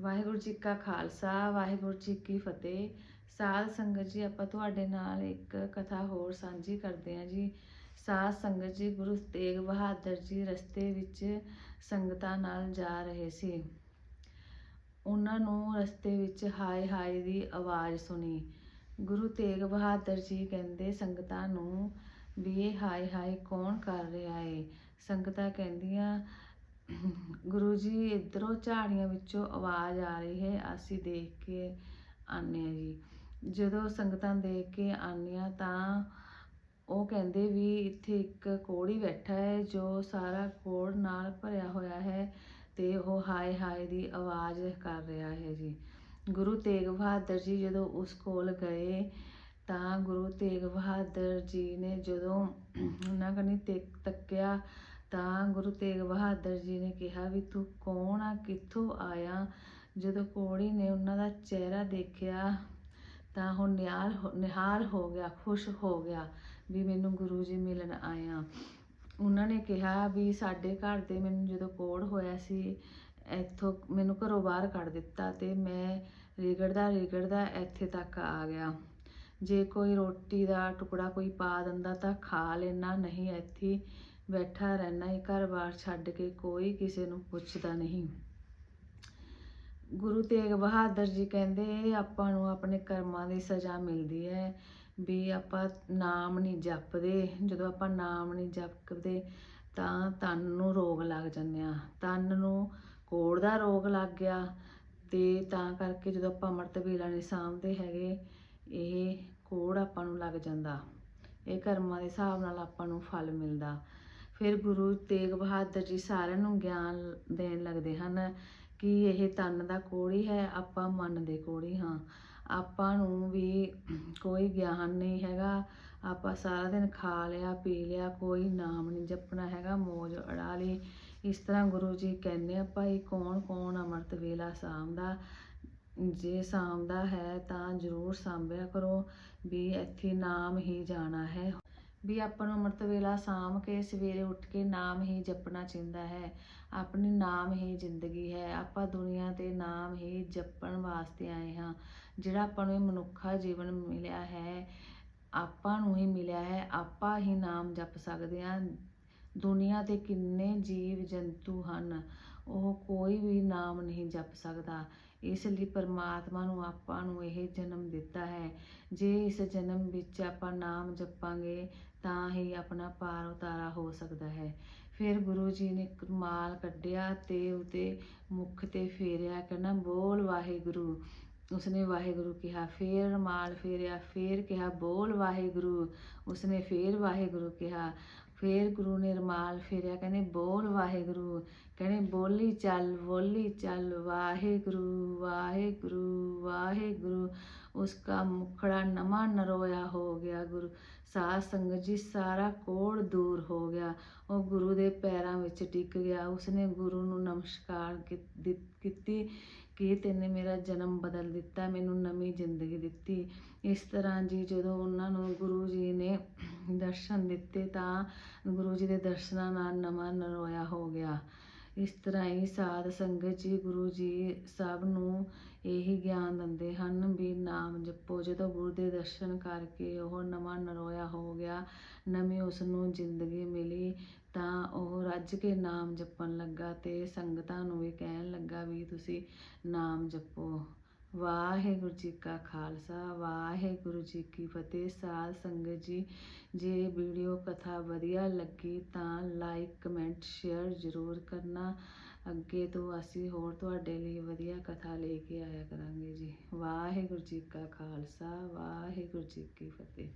ਵਾਹਿਗੁਰੂ ਜੀ ਕਾ ਖਾਲਸਾ, ਵਾਹਿਗੁਰੂ ਜੀ ਕੀ ਫਤਿਹ। ਸਾਧ ਸੰਗਤ ਜੀ, ਆਪਾਂ ਤੁਹਾਡੇ ਨਾਲ ਇੱਕ ਕਥਾ ਹੋਰ ਸਾਂਝੀ ਕਰਦੇ ਹਾਂ ਜੀ। ਸਾਧ ਸੰਗਤ ਜੀ, ਗੁਰੂ ਤੇਗ ਬਹਾਦਰ ਜੀ ਰਸਤੇ ਵਿੱਚ ਸੰਗਤਾਂ ਨਾਲ ਜਾ ਰਹੇ ਸੀ। ਉਹਨਾਂ ਨੂੰ ਰਸਤੇ ਵਿੱਚ ਹਾਏ ਹਾਏ ਦੀ ਆਵਾਜ਼ ਸੁਣੀ। ਗੁਰੂ ਤੇਗ ਬਹਾਦਰ ਜੀ ਕਹਿੰਦੇ, ਸੰਗਤਾਂ ਨੂੰ ਵੀ ਇਹ ਹਾਏ ਹਾਏ ਕੌਣ ਕਰ ਰਿਹਾ ਏ? ਸੰਗਤਾਂ ਕਹਿੰਦੀਆਂ ਗੁਰੂ ਜੀ ਇਧਰੋਂ ਝਾੜੀਆਂ ਵਿੱਚੋਂ ਆਵਾਜ਼ ਆ ਰਹੀ ਹੈ, ਅਸੀਂ ਦੇਖ ਕੇ ਆਨੇ ਆ ਜੀ। ਜਦੋਂ ਸੰਗਤਾਂ ਦੇਖ ਕੇ ਆਨੀਆਂ ਤਾਂ ਉਹ ਕਹਿੰਦੇ ਵੀ ਇੱਥੇ ਇੱਕ ਕੋੜੀ ਬੈਠਾ ਹੈ, ਜੋ ਸਾਰਾ ਕੋੜ ਨਾਲ ਭਰਿਆ ਹੋਇਆ ਹੈ ਤੇ ਉਹ ਹਾਏ ਹਾਏ ਦੀ ਆਵਾਜ਼ ਕਰ ਰਿਹਾ ਹੈ ਜੀ। ਗੁਰੂ ਤੇਗ ਬਹਾਦਰ ਜੀ ਜਦੋਂ ਉਸ ਕੋਲ ਗਏ ਤਾਂ ਗੁਰੂ ਤੇਗ ਬਹਾਦਰ ਜੀ ਨੇ ਜਦੋਂ ਉਹਨਾਂ ਕਨੀ ਤੱਕਿਆ ਤਾਂ ਗੁਰੂ ਤੇਗ ਬਹਾਦਰ ਜੀ ਨੇ ਕਿਹਾ ਵੀ ਤੂੰ ਕੌਣ ਆ, ਕਿੱਥੋਂ ਆਇਆ? ਜਦੋਂ ਕੋੜੀ ਨੇ ਉਹਨਾਂ ਦਾ ਚਿਹਰਾ ਦੇਖਿਆ ਤਾਂ ਉਹ ਨਿਹਾਲ ਹੋ- ਨਿਹਾਲ ਹੋ ਗਿਆ, ਖੁਸ਼ ਹੋ ਗਿਆ ਵੀ ਮੈਨੂੰ ਗੁਰੂ ਜੀ ਮਿਲਣ ਆਇਆ। ਉਹਨਾਂ ਨੇ ਕਿਹਾ ਵੀ ਸਾਡੇ ਘਰ ਦੇ ਮੈਨੂੰ ਜਦੋਂ ਕੋੜ ਹੋਇਆ ਸੀ, ਇੱਥੋਂ ਮੈਨੂੰ ਘਰੋਂ ਬਾਹਰ ਕੱਢ ਦਿੱਤਾ ਤੇ ਮੈਂ ਰਿਗੜਦਾ ਰਿਗੜਦਾ ਇੱਥੇ ਤੱਕ ਆ ਗਿਆ। ਜੇ ਕੋਈ ਰੋਟੀ ਦਾ ਟੁਕੜਾ ਕੋਈ ਪਾ ਦਿੰਦਾ ਤਾਂ ਖਾ ਲੈਣਾ, ਨਹੀਂ ਇੱਥੇ ਬੈਠਾ ਰਹਿਣਾ ਹੀ ਘਰ-ਬਾਰ ਛੱਡ ਕੇ ਕੋਈ ਕਿਸੇ ਨੂੰ ਪੁੱਛਦਾ ਨਹੀਂ। ਗੁਰੂ ਤੇਗ ਬਹਾਦਰ ਜੀ ਕਹਿੰਦੇ, ਆਪਾਂ ਨੂੰ ਆਪਣੇ ਕਰਮਾਂ ਦੀ ਸਜ਼ਾ ਮਿਲਦੀ ਹੈ ਵੀ ਆਪਾਂ ਨਾਮ ਨਹੀਂ ਜਪਦੇ। ਜਦੋਂ ਆਪਾਂ ਨਾਮ ਨਹੀਂ ਜਪਦੇ, ਤਾਂ ਤਨ ਨੂੰ ਰੋਗ ਲੱਗ ਜਾਂਦੇ ਆ। ਤਨ ਨੂੰ ਕੋੜ ਦਾ ਰੋਗ ਲੱਗ ਗਿਆ ਤੇ ਤਾਂ ਕਰਕੇ ਜਦੋਂ ਆਪਾਂ ਅੰਮ੍ਰਿਤ ਵੇਲਾ ਨਹੀਂ ਸਾਂਭਦੇ ਹੈਗੇ, ਇਹ ਕੋੜ ਆਪਾਂ ਨੂੰ ਲੱਗ ਜਾਂਦਾ। ਇਹ ਕਰਮਾਂ ਦੇ ਹਿਸਾਬ ਨਾਲ ਆਪਾਂ ਨੂੰ ਫਲ ਮਿਲਦਾ। ਫਿਰ ਗੁਰੂ ਤੇਗ ਬਹਾਦਰ ਜੀ ਸਾਰਿਆਂ ਨੂੰ ਗਿਆਨ ਦੇਣ ਲੱਗਦੇ ਹਨ ਕਿ ਇਹ ਤਨ ਦਾ ਕੋੜੀ ਹੈ, ਆਪਾਂ ਮਨ ਦੇ ਕੋੜੀ ਹਾਂ। ਆਪਾਂ ਨੂੰ ਵੀ ਕੋਈ ਗਿਆਨ ਨਹੀਂ ਹੈਗਾ। ਆਪਾਂ ਸਾਰਾ ਦਿਨ ਖਾ ਲਿਆ, ਪੀ ਲਿਆ, ਕੋਈ ਨਾਮ ਨਹੀਂ ਜਪਣਾ ਹੈਗਾ, ਮੌਜ ਉਡਾ ਲਈ। ਇਸ ਤਰ੍ਹਾਂ ਗੁਰੂ ਜੀ ਕਹਿੰਦੇ ਆ, ਭਾਈ ਕੌਣ ਕੌਣ ਅੰਮ੍ਰਿਤ ਵੇਲਾ ਸਾਂਭਦਾ ਜੇ ਸਾਂਭਦਾ ਹੈ ਤਾਂ ਜ਼ਰੂਰ ਸਾਂਭਿਆ ਕਰੋ ਵੀ ਇੱਥੇ ਨਾਮ ਹੀ ਜਾਣਾ ਹੈ। ਵੀ ਆਪਾਂ ਨੂੰ ਅੰਮ੍ਰਿਤ ਵੇਲਾ ਸਾਂਭ ਕੇ ਸਵੇਰੇ ਉੱਠ ਕੇ ਨਾਮ ਹੀ ਜਪਣਾ ਚਾਹੀਦਾ ਹੈ। ਆਪਣੀ ਨਾਮ ਹੀ ਜ਼ਿੰਦਗੀ ਹੈ। ਆਪਾਂ ਦੁਨੀਆ ਤੇ ਨਾਮ ਹੀ ਜਪਣ ਵਾਸਤੇ ਆਏ ਹਾਂ। ਜਿਹੜਾ ਆਪਾਂ ਨੂੰ ਇਹ ਮਨੁੱਖਾ ਜੀਵਨ ਮਿਲਿਆ ਹੈ, ਆਪਾਂ ਨੂੰ ਹੀ ਮਿਲਿਆ ਹੈ। ਆਪਾਂ ਹੀ ਨਾਮ ਜਪ ਸਕਦੇ ਹਾਂ। ਦੁਨੀਆ ਤੇ ਕਿੰਨੇ ਜੀਵ ਜੰਤੂ ਹਨ। ਉਹ ਕੋਈ ਵੀ ਨਾਮ ਨਹੀਂ ਜਪ ਸਕਦਾ। ਇਸ ਲਈ ਪਰਮਾਤਮਾ ਨੂੰ ਆਪਾਂ ਨੂੰ ਇਹ ਜਨਮ ਦਿੱਤਾ ਹੈ। ਜੇ ਇਸ ਜਨਮ ਵਿੱਚ ਆਪਾਂ ਨਾਮ ਜਪਾਂਗੇ ਤਾਂ ਹੀ ਆਪਣਾ ਪਾਰ ਉਤਾਰਾ ਹੋ ਸਕਦਾ ਹੈ। ਫਿਰ ਗੁਰੂ ਜੀ ਨੇ ਕਮਾਲ ਕੱਢਿਆ ਤੇ ਉਹਦੇ ਮੁਖ ਤੇ ਫੇਰਿਆ, ਕਹਿੰਦਾ, ਬੋਲ ਵਾਹਿਗੁਰੂ। ਉਸਨੇ ਵਾਹਿਗੁਰੂ ਕਿਹਾ, ਫੇਰ ਰਮਾਲ ਫੇਰਿਆ, ਫੇਰ ਕਿਹਾ, ਬੋਲ ਵਾਹਿਗੁਰੂ। ਉਸਨੇ ਫੇਰ ਵਾਹਿਗੁਰੂ ਕਿਹਾ, ਫੇਰ ਗੁਰੂ ਨੇ ਰਮਾਲ ਫੇਰਿਆ, ਕਹਿੰਦੇ, ਬੋਲ ਵਾਹਿਗੁਰੂ। ਕਹਿੰਦੇ, ਬੋਲੀ ਚੱਲ ਬੋਲੀ ਚੱਲ, ਵਾਹਿਗੁਰੂ ਵਾਹਿਗੁਰੂ ਵਾਹਿਗੁਰੂ। ਉਸਕਾ ਮੁਖੜਾ ਨਮਾ ਨਰੋਇਆ ਹੋ ਗਿਆ ਗੁਰੂ। ਸਾਧ ਸੰਗਤ ਜੀ, ਸਾਰਾ ਕੋੜ ਦੂਰ ਹੋ ਗਿਆ। ਉਹ ਗੁਰੂ ਦੇ ਪੈਰਾਂ ਵਿੱਚ ਟਿਕ ਗਿਆ। ਉਸਨੇ ਗੁਰੂ ਨੂੰ ਨਮਸਕਾਰ ਕੀ- ਦਿ- ਕੀਤੀ ਕਿ ਤੈਨੇ ਮੇਰਾ ਜਨਮ ਬਦਲ ਦਿੱਤਾ, ਮੈਨੂੰ ਨਵੀਂ ਜ਼ਿੰਦਗੀ ਦਿੱਤੀ। ਇਸ ਤਰ੍ਹਾਂ ਜੀ ਜਦੋਂ ਉਹਨਾਂ ਨੂੰ ਗੁਰੂ ਜੀ ਨੇ ਦਰਸ਼ਨ ਦਿੱਤੇ ਤਾਂ ਗੁਰੂ ਜੀ ਦੇ ਦਰਸ਼ਨਾਂ ਨਾਲ ਨਵਾਂ ਨਰੋਇਆ ਹੋ ਗਿਆ। ਇਸ ਤਰ੍ਹਾਂ ਹੀ ਸਾਧ ਸੰਗਤ ਜੀ, ਗੁਰੂ ਜੀ ਸਭ ਨੂੰ ਇਹੀ ਗਿਆਨ ਦਿੰਦੇ ਹਨ ਵੀ ਨਾਮ ਜਪੋ। ਜਦੋਂ ਗੁਰੂ ਦੇ ਦਰਸ਼ਨ ਕਰਕੇ ਉਹ ਨਵਾਂ ਨਰੋਇਆ ਹੋ ਗਿਆ, ਨਵੀਂ ਉਸ ਨੂੰ ਜ਼ਿੰਦਗੀ ਮਿਲੀ, ਤਾਂ ਉਹ ਰੱਜ ਕੇ ਨਾਮ ਜਪਣ ਲੱਗਾ ਤੇ ਸੰਗਤਾਂ ਨੂੰ ਵੀ ਕਹਿਣ ਲੱਗਾ ਵੀ ਤੁਸੀਂ ਨਾਮ ਜਪੋ। ਵਾਹਿਗੁਰੂ ਜੀ ਕਾ ਖਾਲਸਾ, ਵਾਹਿਗੁਰੂ ਜੀ ਕੀ ਫਤਿਹ। ਸਾਧ ਸੰਗਤ ਜੀ, ਜੇ ਵੀਡੀਓ ਕਥਾ ਵਧੀਆ ਲੱਗੀ ਤਾਂ ਲਾਈਕ, ਕਮੈਂਟ, ਸ਼ੇਅਰ ਜ਼ਰੂਰ ਕਰਨਾ। ਅੱਗੇ ਤੋਂ ਅਸੀਂ ਹੋਰ ਤੁਹਾਡੇ ਲਈ ਵਧੀਆ ਕਥਾ ਲੈ ਕੇ ਆਇਆ ਕਰਾਂਗੇ ਜੀ। ਵਾਹਿਗੁਰੂ ਜੀ ਕਾ ਖਾਲਸਾ, ਵਾਹਿਗੁਰੂ ਜੀ ਕੀ ਫਤਿਹ।